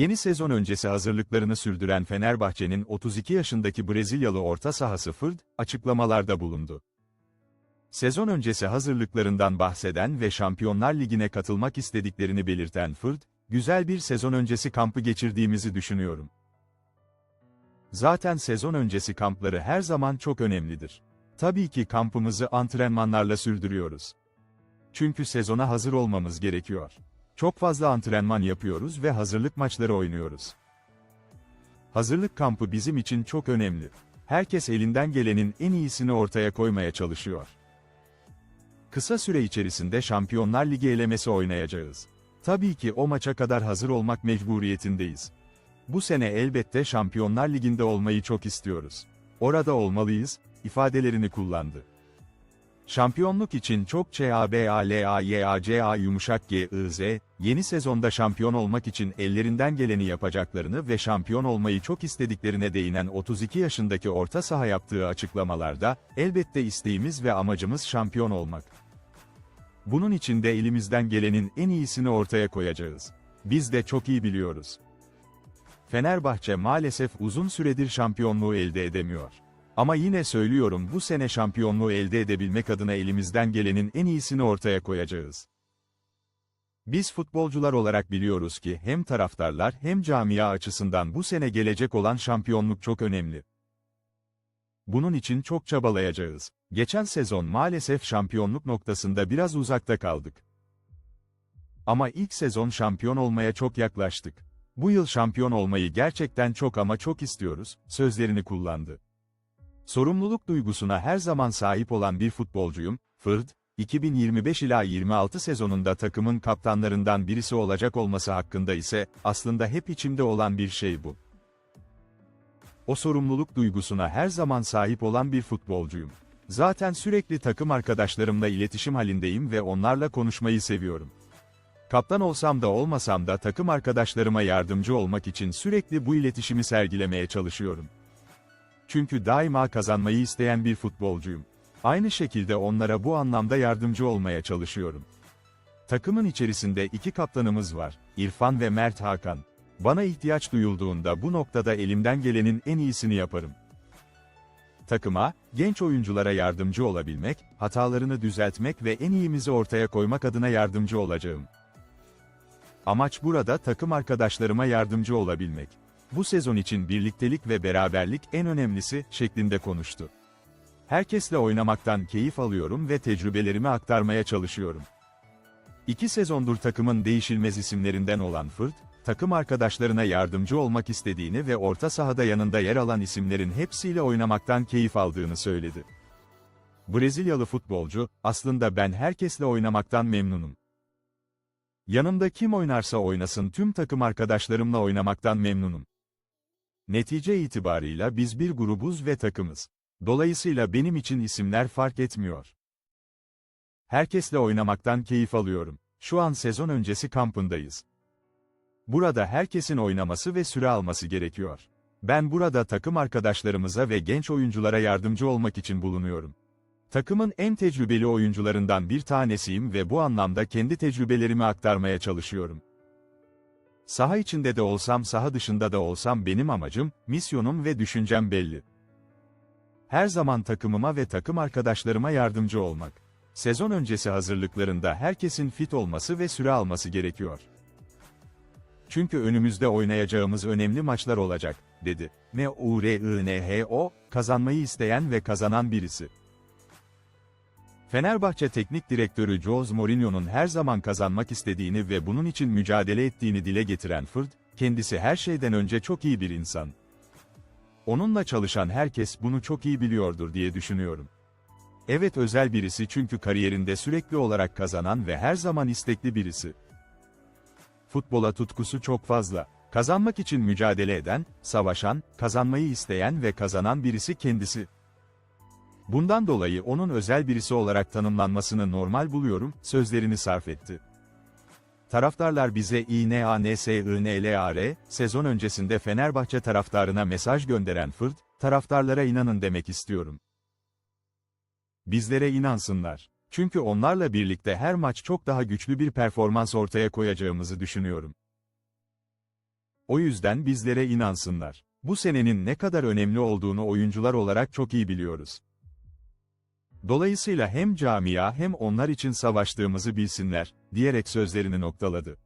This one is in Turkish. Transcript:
Yeni sezon öncesi hazırlıklarını sürdüren Fenerbahçe'nin 32 yaşındaki Brezilyalı orta sahası Fırd, açıklamalarda bulundu. Sezon öncesi hazırlıklarından bahseden ve Şampiyonlar Ligi'ne katılmak istediklerini belirten Fırd, güzel bir sezon öncesi kampı geçirdiğimizi düşünüyorum. Zaten sezon öncesi kampları her zaman çok önemlidir. Tabii ki kampımızı antrenmanlarla sürdürüyoruz. Çünkü sezona hazır olmamız gerekiyor. Çok fazla antrenman yapıyoruz ve hazırlık maçları oynuyoruz. Hazırlık kampı bizim için çok önemli. Herkes elinden gelenin en iyisini ortaya koymaya çalışıyor. Kısa süre içerisinde Şampiyonlar Ligi elemesi oynayacağız. Tabii ki o maça kadar hazır olmak mecburiyetindeyiz. Bu sene elbette Şampiyonlar Ligi'nde olmayı çok istiyoruz. Orada olmalıyız, ifadelerini kullandı. Şampiyonluk için çok CABALAYACA yumuşak GIZ, yeni sezonda şampiyon olmak için ellerinden geleni yapacaklarını ve şampiyon olmayı çok istediklerine değinen 32 yaşındaki orta saha yaptığı açıklamalarda, elbette isteğimiz ve amacımız şampiyon olmak. Bunun için de elimizden gelenin en iyisini ortaya koyacağız. Biz de çok iyi biliyoruz. Fenerbahçe maalesef uzun süredir şampiyonluğu elde edemiyor. Ama yine söylüyorum bu sene şampiyonluğu elde edebilmek adına elimizden gelenin en iyisini ortaya koyacağız. Biz futbolcular olarak biliyoruz ki hem taraftarlar hem camia açısından bu sene gelecek olan şampiyonluk çok önemli. Bunun için çok çabalayacağız. Geçen sezon maalesef şampiyonluk noktasında biraz uzakta kaldık. Ama ilk sezon şampiyon olmaya çok yaklaştık. Bu yıl şampiyon olmayı gerçekten çok ama çok istiyoruz, sözlerini kullandı. Sorumluluk duygusuna her zaman sahip olan bir futbolcuyum, Fırd, 2025 ila 26 sezonunda takımın kaptanlarından birisi olacak olması hakkında ise, aslında hep içimde olan bir şey bu. O sorumluluk duygusuna her zaman sahip olan bir futbolcuyum. Zaten sürekli takım arkadaşlarımla iletişim halindeyim ve onlarla konuşmayı seviyorum. Kaptan olsam da olmasam da takım arkadaşlarıma yardımcı olmak için sürekli bu iletişimi sergilemeye çalışıyorum. Çünkü daima kazanmayı isteyen bir futbolcuyum. Aynı şekilde onlara bu anlamda yardımcı olmaya çalışıyorum. Takımın içerisinde iki kaptanımız var, İrfan ve Mert Hakan. Bana ihtiyaç duyulduğunda bu noktada elimden gelenin en iyisini yaparım. Takıma, genç oyunculara yardımcı olabilmek, hatalarını düzeltmek ve en iyimizi ortaya koymak adına yardımcı olacağım. Amaç burada takım arkadaşlarıma yardımcı olabilmek. Bu sezon için birliktelik ve beraberlik en önemlisi, şeklinde konuştu. Herkesle oynamaktan keyif alıyorum ve tecrübelerimi aktarmaya çalışıyorum. İki sezondur takımın değişilmez isimlerinden olan Fırt, takım arkadaşlarına yardımcı olmak istediğini ve orta sahada yanında yer alan isimlerin hepsiyle oynamaktan keyif aldığını söyledi. Brezilyalı futbolcu, aslında ben herkesle oynamaktan memnunum. Yanımda kim oynarsa oynasın tüm takım arkadaşlarımla oynamaktan memnunum. Netice itibarıyla biz bir grubuz ve takımız. Dolayısıyla benim için isimler fark etmiyor. Herkesle oynamaktan keyif alıyorum. Şu an sezon öncesi kampındayız. Burada herkesin oynaması ve süre alması gerekiyor. Ben burada takım arkadaşlarımıza ve genç oyunculara yardımcı olmak için bulunuyorum. Takımın en tecrübeli oyuncularından bir tanesiyim ve bu anlamda kendi tecrübelerimi aktarmaya çalışıyorum. Saha içinde de olsam saha dışında da olsam benim amacım, misyonum ve düşüncem belli. Her zaman takımıma ve takım arkadaşlarıma yardımcı olmak. Sezon öncesi hazırlıklarında herkesin fit olması ve süre alması gerekiyor. Çünkü önümüzde oynayacağımız önemli maçlar olacak, dedi. M-U-R-I-N-H-O, kazanmayı isteyen ve kazanan birisi. Fenerbahçe Teknik Direktörü Jose Mourinho'nun her zaman kazanmak istediğini ve bunun için mücadele ettiğini dile getiren Fırd, kendisi her şeyden önce çok iyi bir insan. Onunla çalışan herkes bunu çok iyi biliyordur diye düşünüyorum. Evet özel birisi çünkü kariyerinde sürekli olarak kazanan ve her zaman istekli birisi. Futbola tutkusu çok fazla. Kazanmak için mücadele eden, savaşan, kazanmayı isteyen ve kazanan birisi kendisi. Bundan dolayı onun özel birisi olarak tanımlanmasını normal buluyorum, sözlerini sarf etti. Taraftarlar bize İNANSINLAR, sezon öncesinde Fenerbahçe taraftarına mesaj gönderen Fırt, taraftarlara inanın demek istiyorum. Bizlere inansınlar. Çünkü onlarla birlikte her maç çok daha güçlü bir performans ortaya koyacağımızı düşünüyorum. O yüzden bizlere inansınlar. Bu senenin ne kadar önemli olduğunu oyuncular olarak çok iyi biliyoruz. Dolayısıyla hem camia hem onlar için savaştığımızı bilsinler, diyerek sözlerini noktaladı.